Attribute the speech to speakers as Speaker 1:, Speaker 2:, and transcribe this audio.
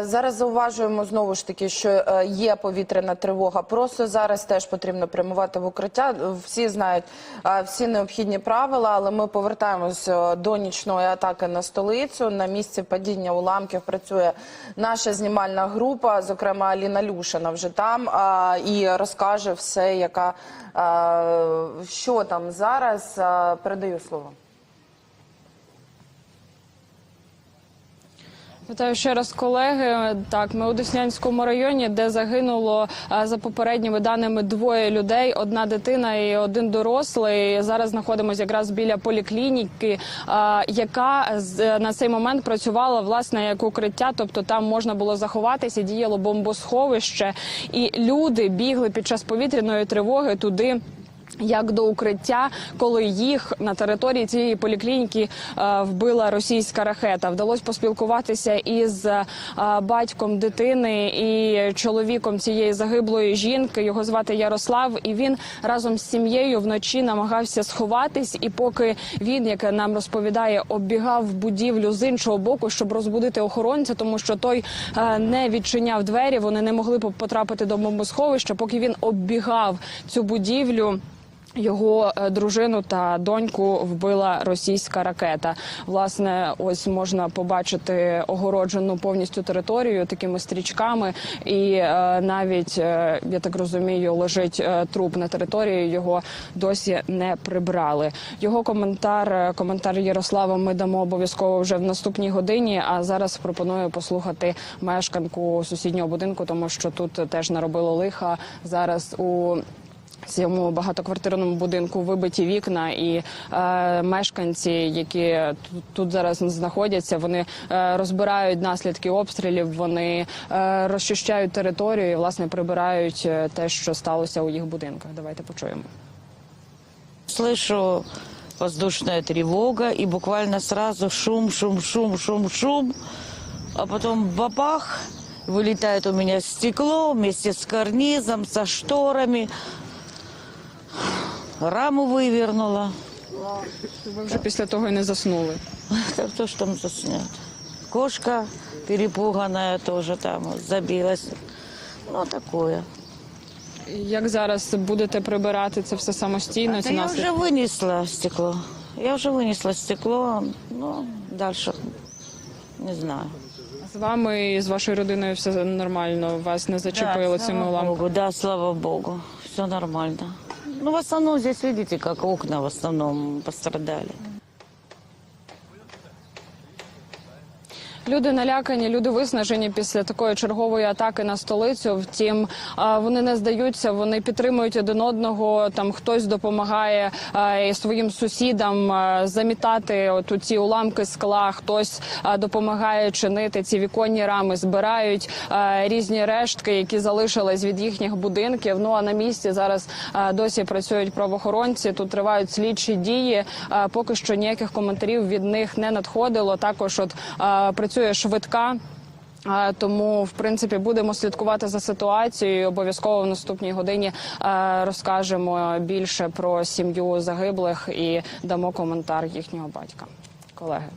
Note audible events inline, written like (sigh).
Speaker 1: Зараз зауважуємо знову ж таки, що е, є повітряна тривога. Просто зараз теж потрібно прямувати в укриття. Всі знають всі необхідні правила, але ми повертаємось е, до нічної атаки на столицю. На місці падіння уламків працює наша знімальна група, зокрема Аліна Люшина вже там і розкаже все, яка що там зараз. Передаю слово.
Speaker 2: Вітаю ще раз, колеги. Так, ми у Деснянському районі, де загинуло за попередніми даними двоє людей: одна дитина і один дорослий. Зараз знаходимося якраз біля поліклініки, яка на цей момент працювала власне як укриття, тобто там можна було заховатися, діяло бомбосховище, і люди бігли під час повітряної тривоги туди. Як до укриття, коли їх на території цієї поліклініки е, вбила російська ракета, вдалося поспілкуватися із е, батьком дитини і чоловіком цієї загиблої жінки. Його звати Ярослав, і він разом з сім'єю вночі намагався сховатись. І поки він, як нам розповідає, оббігав будівлю з іншого боку, щоб розбудити охоронця, тому що той е, не відчиняв двері. Вони не могли потрапити до бомбосховища. Поки він оббігав цю будівлю. Його е, дружину та доньку вбила російська ракета. Власне, ось можна побачити огороджену повністю територію такими стрічками, і е, навіть е, я так розумію, лежить е, труп на території. Його досі не прибрали. Його коментар, е, коментар Ярослава, ми дамо обов'язково вже в наступній годині. А зараз пропоную послухати мешканку сусіднього будинку, тому що тут теж наробило лиха зараз у. Цьому багатоквартирному будинку вибиті вікна, і е, мешканці, які тут, тут зараз знаходяться, вони е, розбирають наслідки обстрілів, вони е, розчищають територію і власне прибирають е, те, що сталося у їх будинках. Давайте почуємо.
Speaker 3: Слышу воздушная тревога, и буквально сразу шум, шум, шум, шум, шум. А потом бабах, вылетает у меня стекло вместе с карнизом, со шторами Раму вывернула.
Speaker 2: Ви вже після того і не заснули. (laughs)
Speaker 3: Так кто ж там заснет? Кошка перепуганная тоже там забилась. Ну, такое.
Speaker 2: Як зараз будете прибирати це все самостійно?
Speaker 3: Да
Speaker 2: Ці
Speaker 3: я
Speaker 2: наслідки?
Speaker 3: уже вынесла стекло. Я уже вынесла стекло, ну, дальше не знаю.
Speaker 2: З вами і з вашою родиною все нормально. Вас не зачепило
Speaker 3: Да,
Speaker 2: цими
Speaker 3: слава
Speaker 2: уламками?
Speaker 3: Богу, да, слава Богу, все нормально. Ну, в основном здесь, видите, как окна в основном пострадали.
Speaker 2: Люди налякані, люди виснажені після такої чергової атаки на столицю. Втім, вони не здаються, вони підтримують один одного. Там хтось допомагає своїм сусідам замітати от у ці уламки скла. Хтось допомагає чинити ці віконні рами, збирають різні рештки, які залишились від їхніх будинків. Ну а на місці зараз досі працюють правоохоронці. Тут тривають слідчі дії. Поки що ніяких коментарів від них не надходило. Також от а, працює швидка. Тому, в принципі, будемо слідкувати за ситуацією. Обов'язково в наступній годині розкажемо більше про сім'ю загиблих і дамо коментар їхнього батька. Колеги.